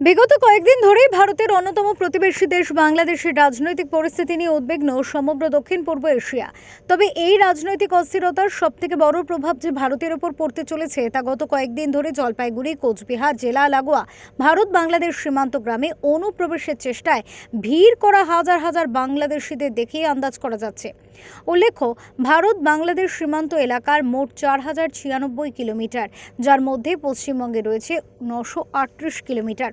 বিগত কয়েকদিন ধরেই ভারতের অন্যতম প্রতিবেশী দেশ বাংলাদেশের রাজনৈতিক পরিস্থিতি নিয়ে উদ্বিগ্ন সমগ্র দক্ষিণ পূর্ব এশিয়া। তবে এই রাজনৈতিক অস্থিরতার সবথেকে বড় প্রভাব যে ভারতের ওপর পড়তে চলেছে, তা গত কয়েকদিন ধরে জলপাইগুড়ি, কোচবিহার, জেলা লাগোয়া, ভারত বাংলাদেশ সীমান্ত গ্রামে অনুপ্রবেশের চেষ্টায় ভিড় করা হাজার হাজার বাংলাদেশিদের দেখেই আন্দাজ করা যাচ্ছে। উল্লেখ্য, ভারত বাংলাদেশ সীমান্ত এলাকার মোট চার হাজার ছিয়ানব্বই কিলোমিটার, যার মধ্যে পশ্চিমবঙ্গে রয়েছে নশো আটত্রিশ কিলোমিটার।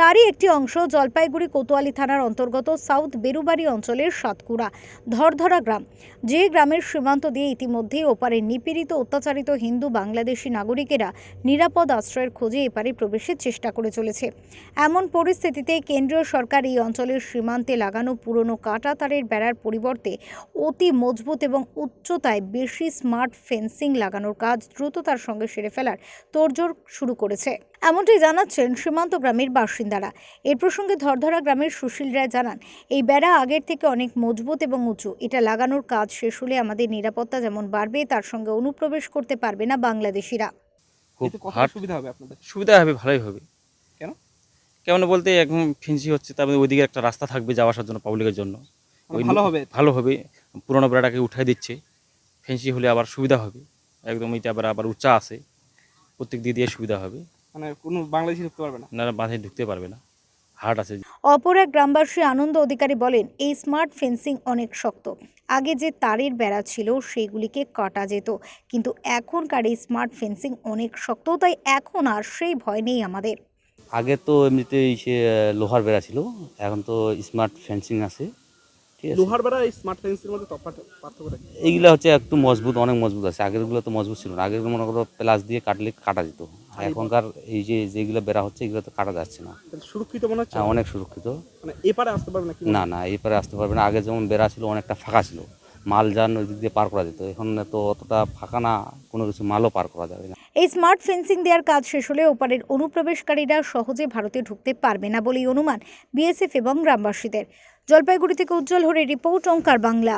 তারই একটি অংশ জলপাইগুড়ি কোতোয়ালি থানার অন্তর্গত সাউথ বেরুবাড়ি অঞ্চলের সাতকুড়া ধরধরা গ্রাম। যে গ্রামের সীমান্ত দিয়ে ইতিমধ্যেই ওপারে নিপীড়িত, অত্যাচারিত হিন্দু বাংলাদেশি নাগরিকেরা নিরাপদ আশ্রয়ের খোঁজে এপারে প্রবেশের চেষ্টা করে চলেছে। এমন পরিস্থিতিতে কেন্দ্রীয় সরকার এই অঞ্চলের সীমান্তে লাগানো পুরনো কাটা তারের বেড়ার পরিবর্তে অতি মজবুত এবং উচ্চতায় বেশি স্মার্ট ফেন্সিং লাগানোর কাজ দ্রুততার সঙ্গে সেরে ফেলার তোড়জোড় শুরু করেছে। এমনটি জানাচ্ছেন সীমান্ত গ্রামের বাসিন্দারা এর প্রসঙ্গে ধরধরা গ্রামের সুশীল রায় জানান এই বেড়া আগের থেকে অনেক মজবুত এবং উঁচু। এটা লাগানোর কাজ শেষ হলে আমাদের নিরাপত্তা যেমন বাড়বে তার সঙ্গে অনুপ্রবেশ করতে পারবে না বাংলাদেশিরা। খুব হার্ড সুবিধা হবে আপনাদের? সুবিধা হবে ভালোই হবে। কেন? কেমন বলতে এখন ফিন্সি হচ্ছে তারপরে ওইদিকে একটা রাস্তা থাকবে যাওয়া আসার জন্য পাবলিকের জন্য। মানে ভালো হবে। ভালো হবে। পুরোনো বেড়াটাকে উঠাই দিচ্ছে। ফেন্সি হলে আবার সুবিধা হবে। একদম এটা আবার আবার উঁচা আছে। প্রত্যেক দিক দিয়ে সুবিধা হবে। মানে কোনো বাংলাদেশি ঢুকতে পারবে না। বাঁধে ঢুকতে পারবে না। হার্ড আছে। অপর এক গ্রামবাসী আনন্দ অধিকারী বলেন এই স্মার্ট ফেন্সিং অনেক শক্ত। আগে যে তারের বেড়া ছিল সেইগুলিকে কাটা যেত। কিন্তু এখনকার এই স্মার্ট ফেন্সিং অনেক শক্ত তাই এখন আর সেই ভয় নেই আমাদের। আগে তো এমনিতেই সে লোহার বেড়া ছিল। এখন তো স্মার্ট ফেন্সিং আছে। লোহার বেড়া এই স্মার্ট ফেন্সের মধ্যে পার্থক্য এইগুলো হচ্ছে একটু মজবুত অনেক মজবুত আছে। আগেরগুলো তো মজবুত ছিল না। আগের মনে করো প্লাস দিয়ে কাটলে কাটা যেত। এখনকার এই যে যেগুলো বেড়া হচ্ছে এগুলো তো কাটা যাচ্ছে না। সুরক্ষিত মনে হচ্ছে? হ্যাঁ, অনেক সুরক্ষিত। মানে এপারে আসতে পারবে না না না এপারে আসতে পারবে না। আগে যেমন বেড়া ছিল অনেকটা ফাঁকা ছিল। মাল যান ওই দিক দিয়ে পার করা যেত। এখন তো অতটা ফাঁকা না কোনো কিছু মালও পার করা যাবে না। এই স্মার্ট ফেন্সিং দেওয়ার কাজ শেষ হলে ওপারের অনুপ্রবেশকারীরা সহজে ভারতে ঢুকতে পারবে না বলেই অনুমান বিএসএফ এবং গ্রামবাসীদের। জলপাইগুড়ি থেকে উজ্জ্বল হরে রিপোর্ট ওঙ্কার বাংলা।